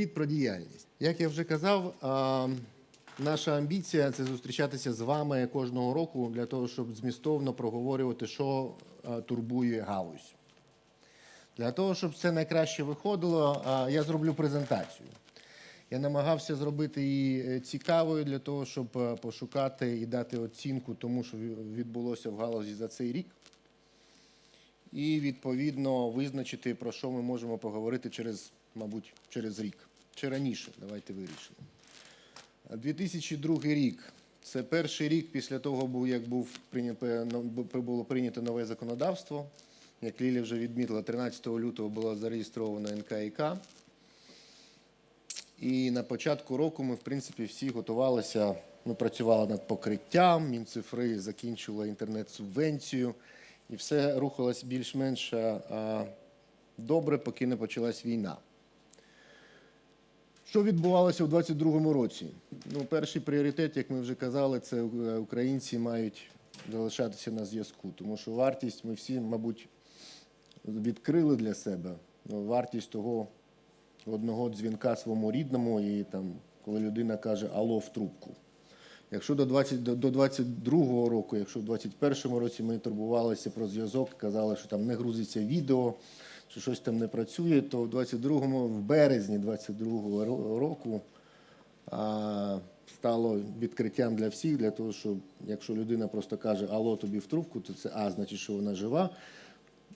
Звіт про діяльність. Як я вже казав, наша амбіція це зустрічатися з вами кожного року для того, щоб змістовно проговорювати, що турбує галузь. Для того, щоб це найкраще виходило, я зроблю презентацію. Я намагався зробити її е, цікавою для того, щоб е, пошукати і дати оцінку тому, що відбулося в галузі за цей рік. І відповідно визначити, про що ми можемо поговорити через, мабуть, через рік чи раніше. Давайте вирішимо. 2002 рік це перший рік після того, як був було прийнято нове законодавство. Як Лілія вже відмітила, 13 лютого було зареєстровано НКІК. І на початку року ми, в принципі, всі готувалися. Ми працювали над покриттям, Мінцифри закінчила інтернет-субвенцію, і все рухалось більш-менш добре, поки не почалась війна. Що відбувалося у 2022 році? Ну, перший пріоритет, як ми вже казали, це е, українці мають залишатися на зв'язку, тому що вартість ми всі, мабуть, відкрили для себе. Ну, Вартість того одного дзвінка своєму рідному, і там, коли людина каже Алло в трубку. Якщо до 20, до, до 22-го року, якщо в 21-му році ми турбувалися про зв'язок, казали, що там не грузиться відео, що щось там не працює, то в 22-му, в березні 22-го року а, стало відкриттям для всіх, для того, що якщо людина просто каже Алло тобі в трубку, то це А, значить, що вона жива,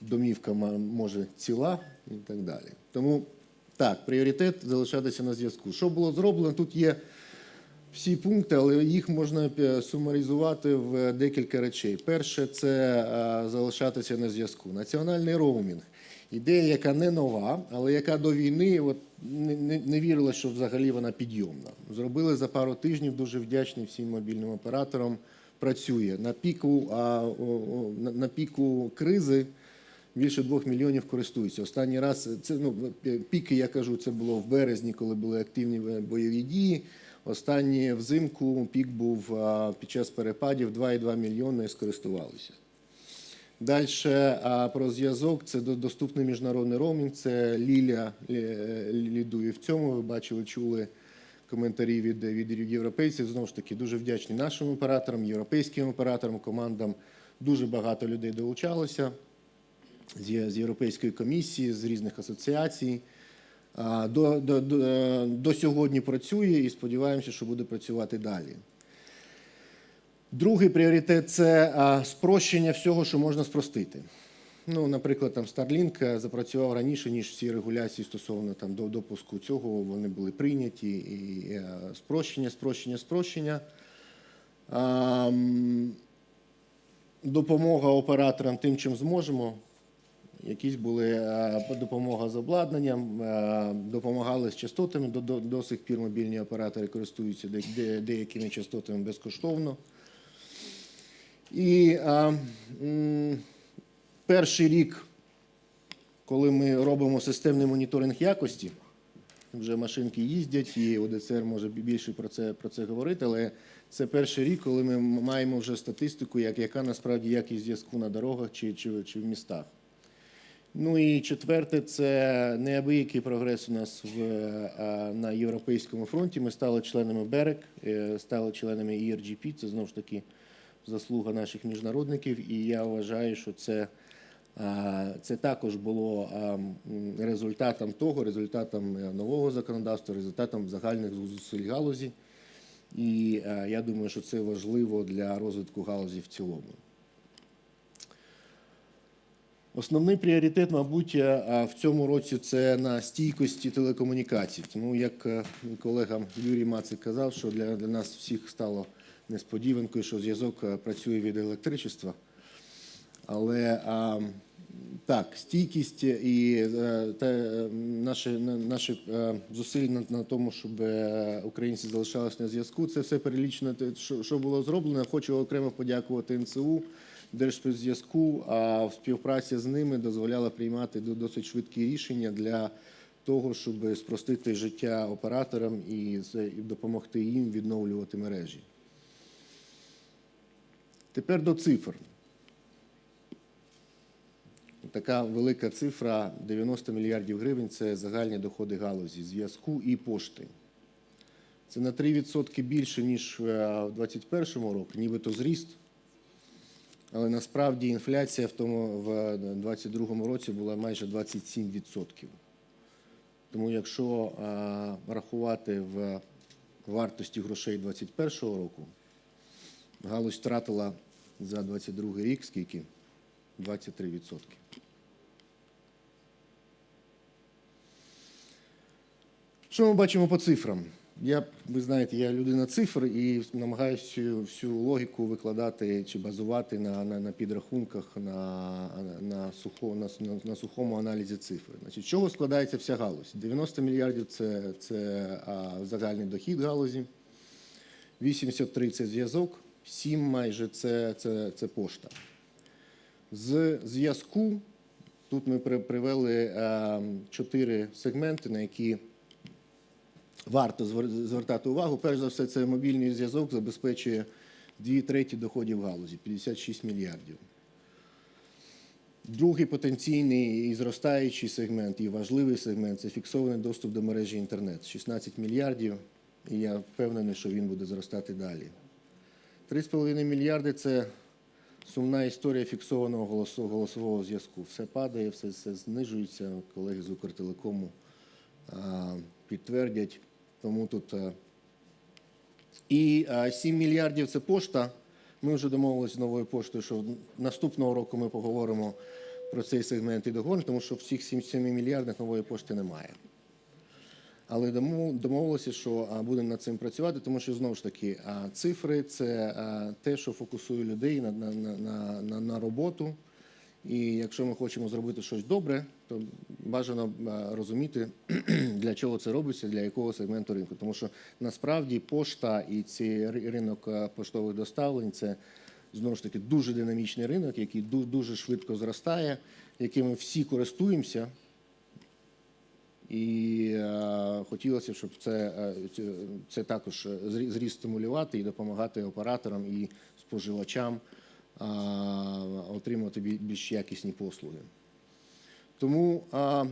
домівка може ціла і так далі. Тому так, пріоритет залишатися на зв'язку. Що було зроблено? Тут є всі пункти, але їх можна е, сумаризувати в декілька речей. Перше це е, залишатися на зв'язку. Національний роумінг. Ідея, яка не нова, але яка до війни от, не, не, не вірила, що взагалі вона підйомна. Зробили за пару тижнів, дуже вдячний всім мобільним операторам. Працює на піку, а, о, на, на піку кризи більше двох мільйонів користуються. Останній раз це ну піки, я кажу, це було в березні, коли були активні бойові дії. Останній взимку пік був під час перепадів 2,2 мільйони скористувалися. Далі про зв'язок це доступний міжнародний роумінг. Це Ліля е, лідує в цьому. Ви бачили, чули коментарі від, від європейців. Знову ж таки, дуже вдячні нашим операторам, європейським операторам, командам. Дуже багато людей долучалося з, Європейської комісії, з різних асоціацій. До, до, до, до сьогодні працює і сподіваємося, що буде працювати далі. Другий пріоритет це спрощення всього, що можна спростити. Ну, наприклад, там Starlink е, запрацював раніше, ніж всі регуляції стосовно там до допуску цього вони були прийняті. І е, спрощення, спрощення, спрощення. Допомога операторам тим, чим зможемо. Якісь були е, допомога з обладнанням, допомагали з частотами. До, до, до сих пір мобільні оператори користуються де, де, деякими частотами безкоштовно. І а, м, перший рік, коли ми робимо системний моніторинг якості, вже машинки їздять, і ОДЦР може більше про це, про це говорити, але це перший рік, коли ми маємо вже статистику, як, яка насправді якість зв'язку на дорогах чи, чи, чи в містах. Ну і четверте, це неабиякий прогрес у нас в, е, на Європейському фронті. Ми стали членами БЕРЕК, е, стали членами ERGP, це знову ж таки заслуга наших міжнародників. І я вважаю, що це, е, це також було е, результатом того, результатом е, нового законодавства, результатом загальних зусиль галузі. І я думаю, що це важливо для розвитку галузі в цілому. Основний пріоритет, мабуть, в цьому році це на стійкості телекомунікацій. Тому, як колега Юрій Мацик казав, що для, для нас всіх стало несподіванкою, що зв'язок е, працює від електричества. Але а, так, стійкість і е, те, е, наші, на- наші зусилля на, на тому, щоб українці залишалися на зв'язку, це все перелічено, що, було зроблено. Хочу окремо подякувати НСУ, Держспецзв'язку, а в співпраці з ними дозволяла приймати до- досить швидкі рішення для того, щоб спростити життя операторам і допомогти їм відновлювати мережі. Тепер до цифр. така велика цифра 90 мільярдів гривень це загальні доходи галузі зв'язку і пошти. Це на 3% більше, ніж е, в 2021 році, нібито зріст. Але насправді інфляція в тому в 2022 році була майже 27%. Тому якщо е, рахувати в вартості грошей 2021 року, галузь втратила за 2022 рік скільки? 23%. Що ми бачимо по цифрам? Я, ви знаєте, я людина цифр і намагаюся всю, логіку викладати чи базувати на, на, на підрахунках, на, на, сухо, на, на, сухому аналізі цифр. Значить, чого складається вся галузь? 90 мільярдів це, це а, загальний дохід галузі, 83 це зв'язок, 7 майже це, це, це пошта. З зв'язку тут ми привели е, чотири сегменти, на які варто звертати увагу. Перш за все, це мобільний зв'язок забезпечує дві треті доходів галузі 56 мільярдів. Другий потенційний і зростаючий сегмент, і важливий сегмент це фіксований доступ до мережі інтернет 16 мільярдів. І я впевнений, що він буде зростати далі. 3,5 мільярди це сумна історія фіксованого голосового зв'язку. Все падає, все, все знижується. Колеги з Укртелекому підтвердять. Тому тут і а, 7 мільярдів це пошта. Ми вже домовилися з новою поштою, що наступного року ми поговоримо про цей сегмент і догон, тому що всіх 7, 7 мільярдів нової пошти немає. Але домов- домовилися, що будемо над цим працювати, тому що знову ж таки цифри це те, що фокусує людей на, на, на, на, на, роботу. І якщо ми хочемо зробити щось добре, то бажано розуміти, для чого це робиться, для якого сегменту ринку. Тому що насправді пошта і цей ринок поштових доставлень це знову ж таки дуже динамічний ринок, який ду- дуже швидко зростає, яким ми всі користуємося. І е, хотілося, щоб це, е, це- також зрі- зріст стимулювати і допомагати операторам і споживачам е, отримати більш якісні послуги. Тому е,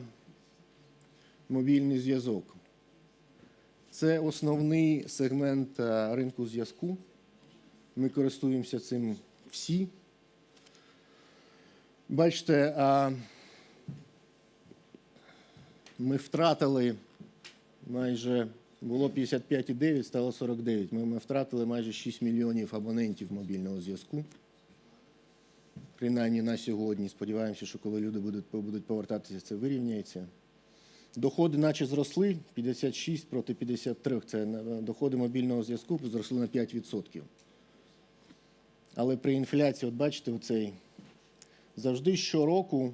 мобільний зв'язок це основний сегмент е, ринку зв'язку. Ми користуємося цим всі. Бачите, а, ми втратили майже було 55,9, стало 49. Ми, ми втратили майже 6 мільйонів абонентів мобільного зв'язку. Принаймні на сьогодні. Сподіваємося, що коли люди будуть, будуть повертатися, це вирівняється. Доходи наче зросли 56 проти 53. Це доходи мобільного зв'язку зросли на 5%. Але при інфляції, от бачите, оцей завжди щороку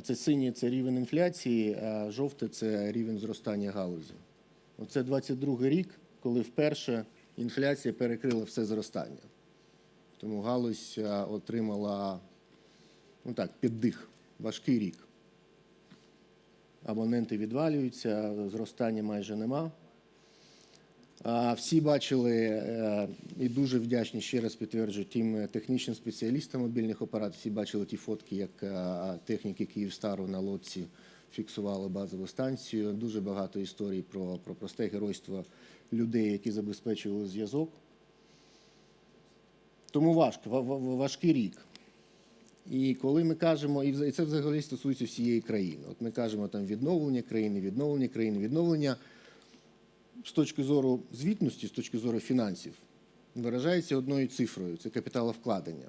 це синє це рівень інфляції, а жовте це рівень зростання галузі. Оце 22 рік, коли вперше інфляція перекрила все зростання. Тому галузь отримала ну так, піддих, важкий рік. Абоненти відвалюються, зростання майже нема. Всі бачили е, і дуже вдячні ще раз підтверджую тим е, технічним спеціалістам мобільних операторів. Всі бачили ті фотки, як е, техніки Київстару на лодці фіксували базову станцію. Дуже багато історій про, про просте геройство людей, які забезпечували зв'язок. Тому важко, ва- ва- важкий рік. І коли ми кажемо, і це взагалі стосується всієї країни. От ми кажемо там відновлення країни, відновлення країни, відновлення з точки зору звітності, з точки зору фінансів, виражається одною цифрою це капіталовкладення.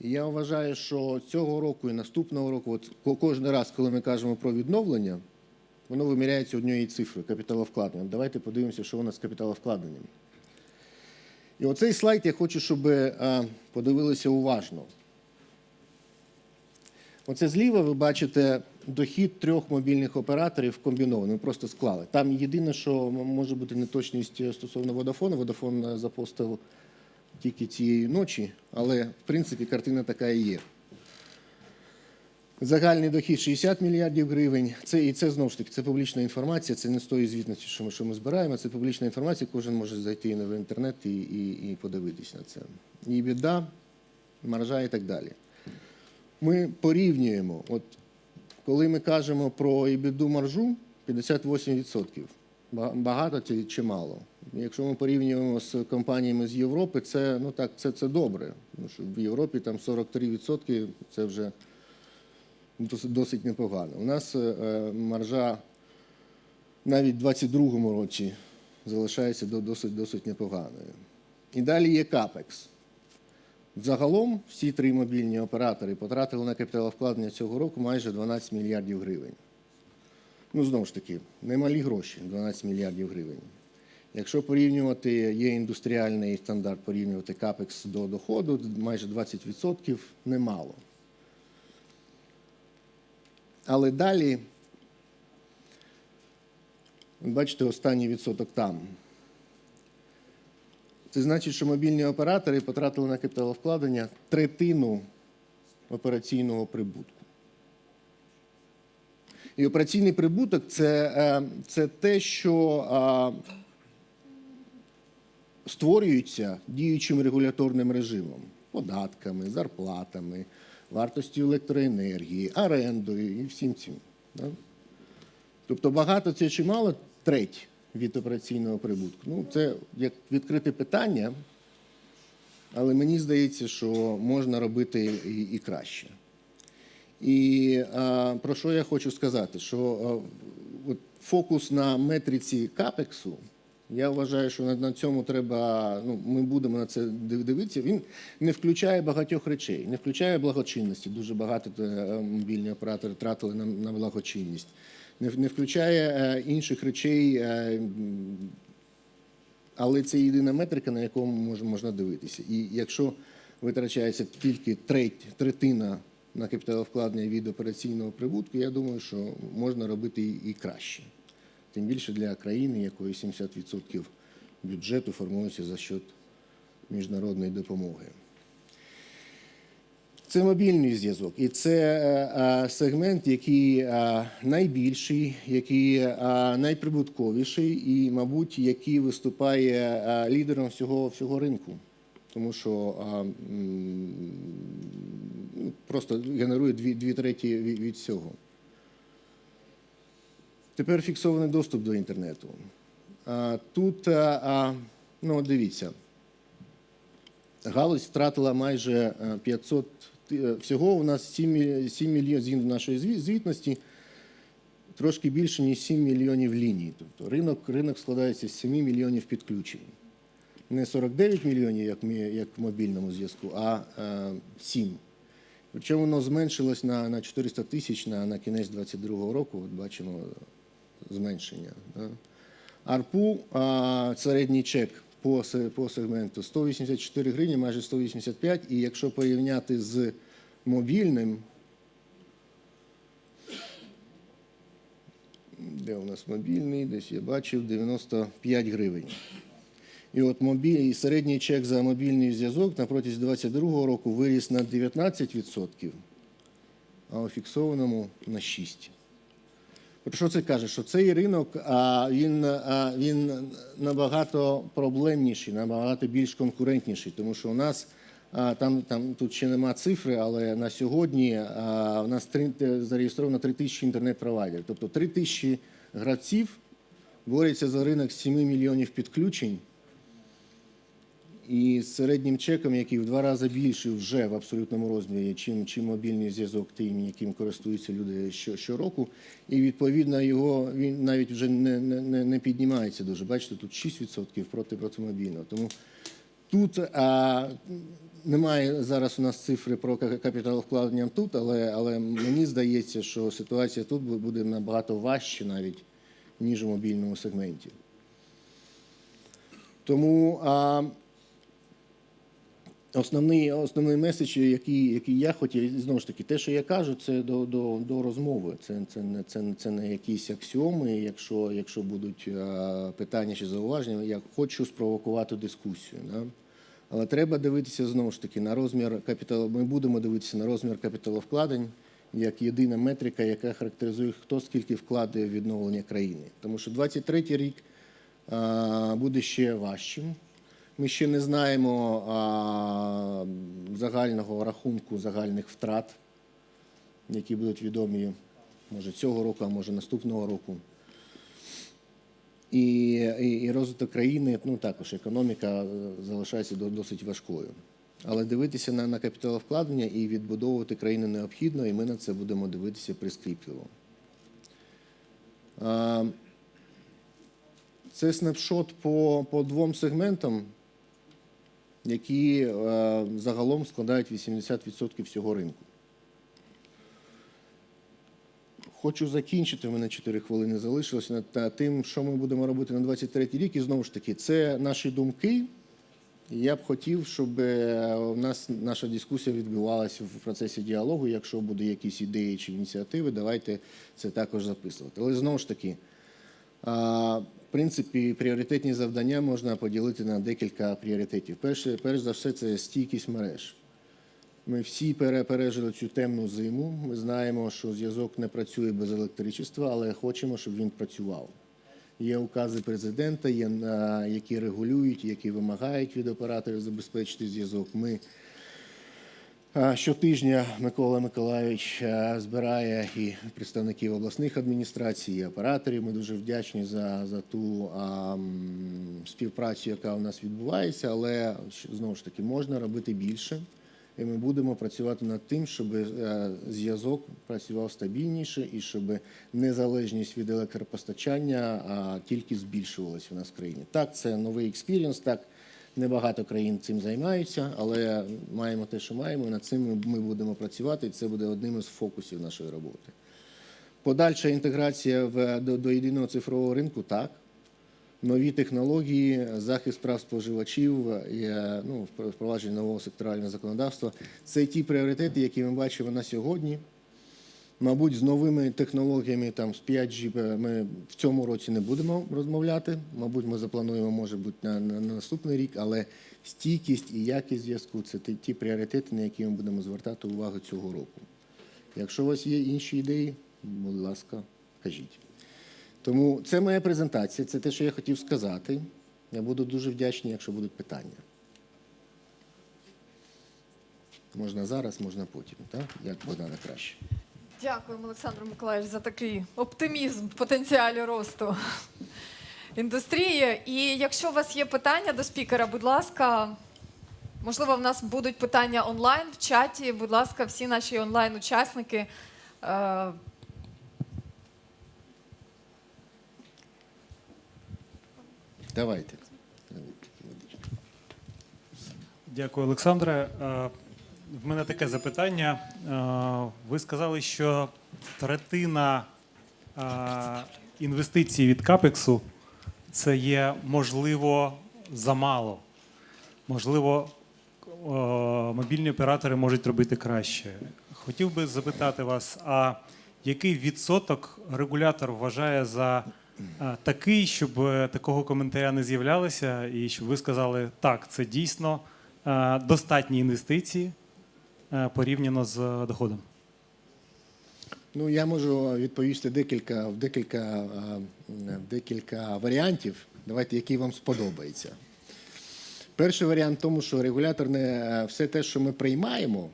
І я вважаю, що цього року і наступного року, от кожен раз, коли ми кажемо про відновлення, воно виміряється однією цифрою капіталовкладення. Давайте подивимося, що у нас з капіталовкладенням. І оцей слайд я хочу, щоб е, подивилися уважно. Оце зліва ви бачите дохід трьох мобільних операторів комбіновано. Ми просто склали. Там єдине, що може бути неточність е, стосовно Водафону. Водафон е, запостив тільки цієї ночі, але в принципі картина така і є. Загальний дохід 60 мільярдів гривень. Це і це знову ж таки це публічна інформація. Це не з тої звітності, що ми, що ми збираємо. Це публічна інформація. Кожен може зайти в інтернет і, і, і подивитись на це. І біда, маржа і так далі. ми порівнюємо, от коли ми кажемо про ібіду маржу 58%, багато чи мало. Якщо ми порівнюємо з компаніями з Європи, це ну так, це, це добре. Тому що в Європі там 43% це вже досить, непогано. У нас е, е, маржа навіть в 2022 році залишається досить, досить непоганою. І далі є капекс. Загалом всі три мобільні оператори потратили на капіталовкладення цього року майже 12 мільярдів гривень. Ну, знову ж таки, немалі гроші 12 мільярдів гривень. Якщо порівнювати, є індустріальний стандарт порівнювати капекс до доходу, майже 20% немало. Але далі, бачите, останній відсоток там. Це значить, що мобільні оператори потратили на капіталовкладення третину операційного прибутку. І операційний прибуток це, е, це те, що створюється діючим регуляторним режимом, податками, зарплатами, вартостю електроенергії, орендою і всім цим. Да? Тобто багато це чи мало треть від операційного прибутку. Ну, це як відкрите питання, але мені здається, що можна робити і, і краще. І а, про що я хочу сказати? Що а, от фокус на метриці капексу, я вважаю, що на, на цьому треба. Ну, ми будемо на це дивитися. Він не включає багатьох речей, не включає благочинності. Дуже багато е, мобільні оператори тратили на, на благочинність. Не, включає е, інших речей, е, але це єдина метрика, на якому мож- можна дивитися. І якщо витрачається тільки треть, третина на капіталовкладення від операційного прибутку, я думаю, що можна робити і краще. Тим більше для країни, якої 70% бюджету формується за счет міжнародної допомоги. Це мобільний зв'язок, і це е, е, сегмент, який е, найбільший, який найприбутковіший, і, мабуть, який виступає лідером всього, всього ринку, тому що ну, просто генерує дві, дві треті від, всього. Тепер фіксований доступ до інтернету. Тут, ну, дивіться, галузь втратила майже е, 500, ти- е, всього у нас 7, 7 мільйонів, нашої звітності, трошки більше, ніж 7 мільйонів ліній. Тобто ринок, ринок складається з 7 мільйонів підключень. Не 49 мільйонів, як, ми, як в мобільному зв'язку, а е, 7. Причому воно зменшилось на, на 400 тисяч на, на кінець 2022 року. От бачимо зменшення. Да. АРПУ, а, середній чек по, по сегменту 184 гривні, майже 185. І якщо порівняти з мобільним, де у нас мобільний, десь я бачив 95 гривень. І от мобіль, і середній чек за мобільний зв'язок на протязі 2022 року виріс на 19%, а у фіксованому на 6%. Про що це каже? Що цей ринок а, він, він набагато проблемніший, набагато більш конкурентніший, тому що у нас там, там тут ще нема цифри, але на сьогодні а, у нас три, зареєстровано 3 тисячі інтернет-провайдерів. Тобто 3 тисячі гравців борються за ринок з 7 мільйонів підключень. І з середнім чеком, який в два рази більший вже в абсолютному розмірі, чим, чим мобільний зв'язок, тим, яким користуються люди що, щороку. І відповідно його він навіть вже не, не, не, піднімається дуже. Бачите, тут 6% проти, проти. Тому тут а, немає зараз у нас цифри про ка- капіталовкладення тут, але, але мені здається, що ситуація тут буде набагато важче навіть, ніж у мобільному сегменті. Тому а, Основний, основний меседж, який, який я хотів, і знову ж таки, те, що я кажу, це до, до, до розмови. Це, це, не, це, це не якісь аксіоми. Якщо, якщо будуть питання чи зауваження, я хочу спровокувати дискусію. Да? Але треба дивитися знову ж таки на розмір капіталу. Ми будемо дивитися на розмір капіталовкладень як єдина метрика, яка характеризує, хто скільки вкладає в відновлення країни. Тому що 23-й рік буде ще важчим. Ми ще не знаємо а, загального рахунку загальних втрат які будуть відомі може цього року, а може наступного року. І, і, і розвиток країни, ну також економіка е, залишається досить важкою. Але дивитися на, на капіталовкладення і відбудовувати країну необхідно, і ми на це будемо дивитися прискіпливо. Це снапшот по, по двом сегментам, які е, загалом складають 80% всього ринку. Хочу закінчити, в мене 4 хвилини залишилося над тим, що ми будемо робити на 23 рік. І знову ж таки, це наші думки. Я б хотів, щоб е, у нас наша дискусія відбувалася в процесі діалогу. Якщо буде якісь ідеї чи ініціативи, давайте це також записувати. Але знову ж таки, принципі, пріоритетні завдання можна поділити на декілька пріоритетів. Перше, перш за все, це стійкість мереж. Ми всі пере- пережили цю темну зиму. Ми знаємо, що зв'язок не працює без електричества, але хочемо, щоб він працював. Є укази президента, є, які регулюють, які вимагають від операторів забезпечити зв'язок. Ми щотижня Микола Миколайович е, збирає і представників обласних адміністрацій, і операторів. Ми дуже вдячні за, за ту а, співпрацю, яка у нас відбувається, але знову ж таки можна робити більше. І ми будемо працювати над тим, щоб е, зв'язок працював стабільніше і щоб незалежність від електропостачання а, тільки збільшувалася у нас в країні. Так, це новий експірієнс, так небагато країн цим займаються, але маємо те, що маємо. і Над цим ми- будемо працювати, і це буде одним із фокусів нашої роботи. Подальша інтеграція в, до, до єдиного цифрового ринку так. Нові технології, захист прав споживачів, ну, впровадження нового секторального законодавства це ті пріоритети, які ми бачимо на сьогодні. Мабуть, з новими технологіями, там з 5G ми в цьому році не будемо розмовляти. Мабуть, ми заплануємо, може бути, на, на, на наступний рік, але стійкість і якість зв'язку це ті, ті пріоритети, на які ми будемо звертати увагу цього року. Якщо у вас є інші ідеї, будь ласка, кажіть. Тому це моя презентація, це те, що я хотів сказати. Я буду дуже вдячний, якщо будуть питання. Можна зараз, можна потім, так? Як буде краще. Дякуємо, Олександр Миколаївич, за такий оптимізм в потенціалі росту індустрії. І якщо у вас є питання до спікера, будь ласка, можливо, в нас будуть питання онлайн в чаті. Будь ласка, всі наші онлайн-учасники. е, Давайте. Дякую, Олександре. В мене таке запитання. Е, Ви сказали, що третина е, інвестицій від Капексу це є можливо замало. Можливо, е, мобільні оператори можуть робити краще. Хотів би запитати вас, а який відсоток регулятор вважає за такий, щоб такого коментаря не з'являлося, і щоб ви сказали, так, це дійсно достатні інвестиції порівняно з доходом? Ну, я можу відповісти декілька, в декілька, в декілька варіантів. Давайте, який вам сподобається. Перший варіант в тому, що регулятор не все те, що ми приймаємо,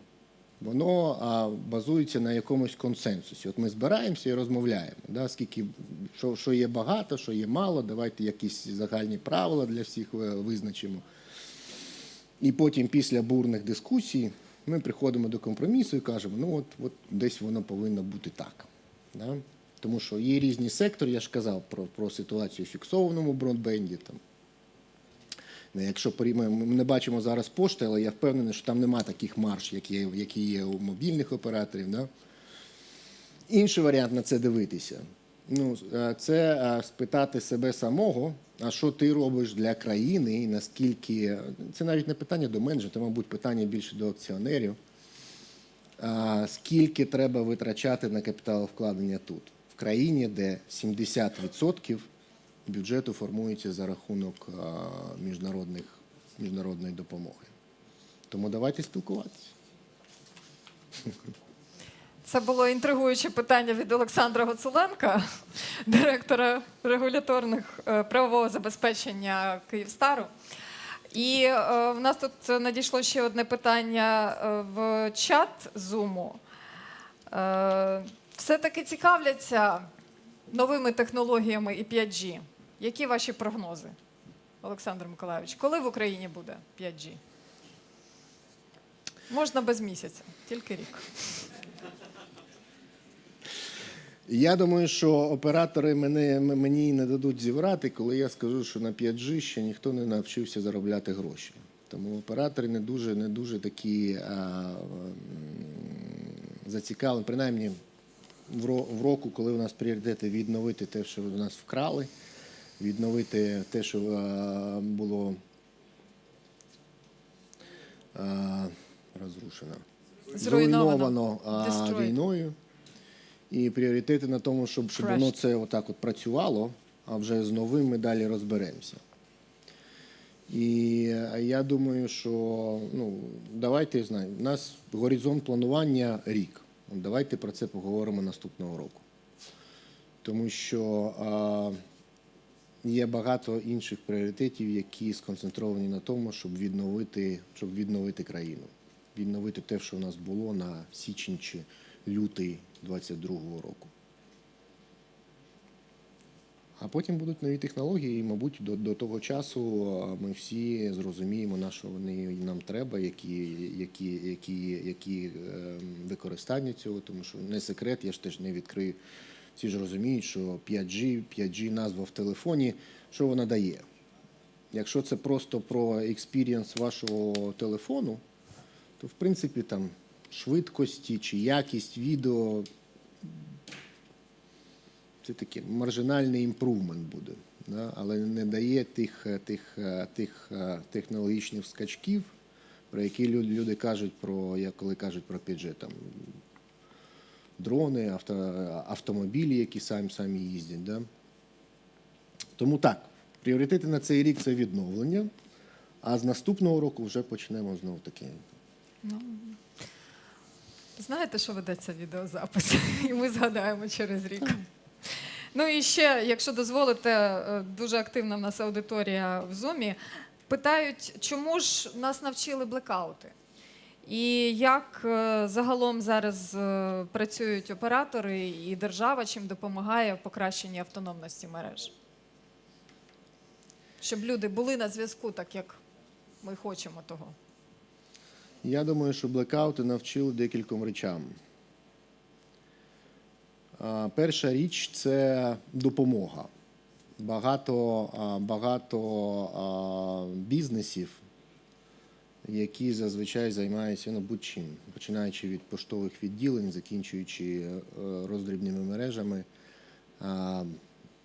воно базується на якомусь консенсусі. От ми збираємося і розмовляємо, да, скільки, що, що є багато, що є мало, давайте якісь загальні правила для всіх е, визначимо. І потім, після бурних дискусій, ми приходимо до компромісу і кажемо, ну от, от десь воно повинно бути так. Да? Тому що є різні сектори, я ж казав про, про ситуацію в фіксованому бронбенді. Там. Ну, Якщо ми не бачимо зараз пошти, але я впевнений, що там нема таких марш, які є, які є у мобільних операторів. Да? Інший варіант на це дивитися. Ну, е, це е, спитати себе самого, а що ти робиш для країни, і наскільки це навіть не питання до менеджера, це, мабуть, питання більше до акціонерів. Скільки треба витрачати на капіталовкладення тут, в країні, де 70% бюджету формується за рахунок міжнародних, міжнародної допомоги. Тому давайте спілкуватися. Це було інтригуюче питання від Олександра Гоцуленка, директора регуляторних е, правового забезпечення Київстару. І е, в нас тут надійшло ще одне питання е, в чат Зуму. е, все-таки цікавляться новими технологіями і 5G. Які ваші прогнози, Олександр Миколайович? Коли в Україні буде 5G? Можна без місяця, тільки рік. Я думаю, що оператори мене, мені не дадуть зібрати, коли я скажу, що на 5G ще ніхто не навчився заробляти гроші. Тому оператори не дуже, не дуже такі а, зацікавлені, принаймні в, року, коли у нас пріоритети відновити те, що в нас вкрали, відновити те, що а, було а, розрушено, Зруйновано. зруйновано а, війною. І пріоритети на тому, щоб, щоб воно це отак от працювало, а вже з новим ми далі розберемося. І я думаю, що ну, давайте знаю, у нас горизонт планування рік. Давайте про це поговоримо наступного року. Тому що а, є багато інших пріоритетів, які сконцентровані на тому, щоб відновити, щоб відновити країну, відновити те, що у нас було на січень чи лютий 22-го року. А потім будуть нові технології, і, мабуть, до, до того часу ми всі зрозуміємо, на що вони нам треба, які, які, які, які ем, використання цього, тому що не секрет, я ж теж не відкрию. Всі ж розуміють, що 5G, 5G назва в телефоні, що вона дає? Якщо це просто про експірієнс вашого телефону, то в принципі там швидкості чи якість відео це такий маржинальний імпрувмент буде, да? але не дає тих, е, тих, е, тих е, технологічних скачків, про які лю- люди кажуть про, як коли кажуть про 5G, там дрони, авто, автомобілі, які самі самі їздять. Да? Тому так, пріоритети на цей рік це відновлення, а з наступного року вже почнемо знову таки. Знаєте, що ведеться відеозапис? І ми згадаємо через рік. Ну і ще, якщо дозволите, е, дуже активна в нас аудиторія в Зумі. Питають, чому ж нас навчили блекаути? І як е, загалом зараз е, працюють оператори і держава, чим допомагає в покращенні автономності мереж? Щоб люди були на зв'язку, так як ми хочемо того. Я думаю, що блекаути навчили декільком речам. Перша річ це допомога. Багато, багато бізнесів, які зазвичай займаються ну, будь-чим, починаючи від поштових відділень, закінчуючи е, роздрібними мережами,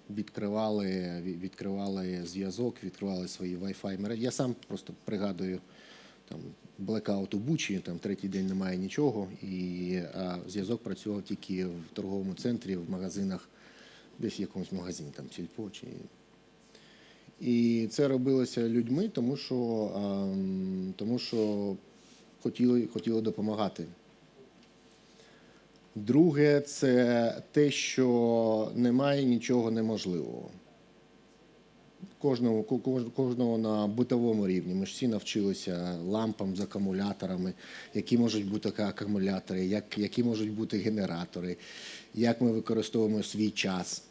відкривали, відкривали зв'язок, відкривали свої Wi-Fi мережі. Я сам просто пригадую там блекаут у Бучі, там третій день немає нічого, і зв'язок працював тільки в торговому центрі, в магазинах, десь в якомусь магазині, там сільпо чи. І це робилося людьми, тому що, а, тому що хотіли, хотіли допомагати. Друге, це те, що немає нічого неможливого кожного, кожного на битовому рівні. Ми ж всі навчилися лампам з акумуляторами, які можуть бути акумулятори, як, які можуть бути генератори, як ми використовуємо свій час.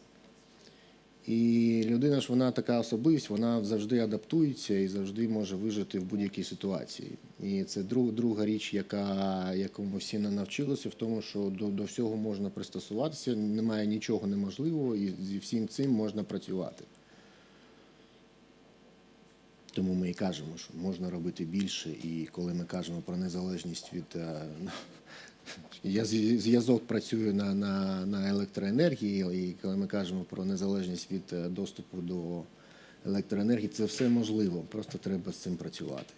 І людина ж вона така особливість, вона завжди адаптується і завжди може вижити в будь-якій ситуації. І це друг, друга річ, яка, яку ми всі навчилися, в тому, що до, до всього можна пристосуватися, немає нічого неможливого, і зі всім цим можна працювати. Тому ми і кажемо, що можна робити більше, і коли ми кажемо про незалежність від е, я зв- зв'язок працює на, на, на електроенергії, і коли ми кажемо про незалежність від е, доступу до електроенергії, це все можливо, просто треба з цим працювати.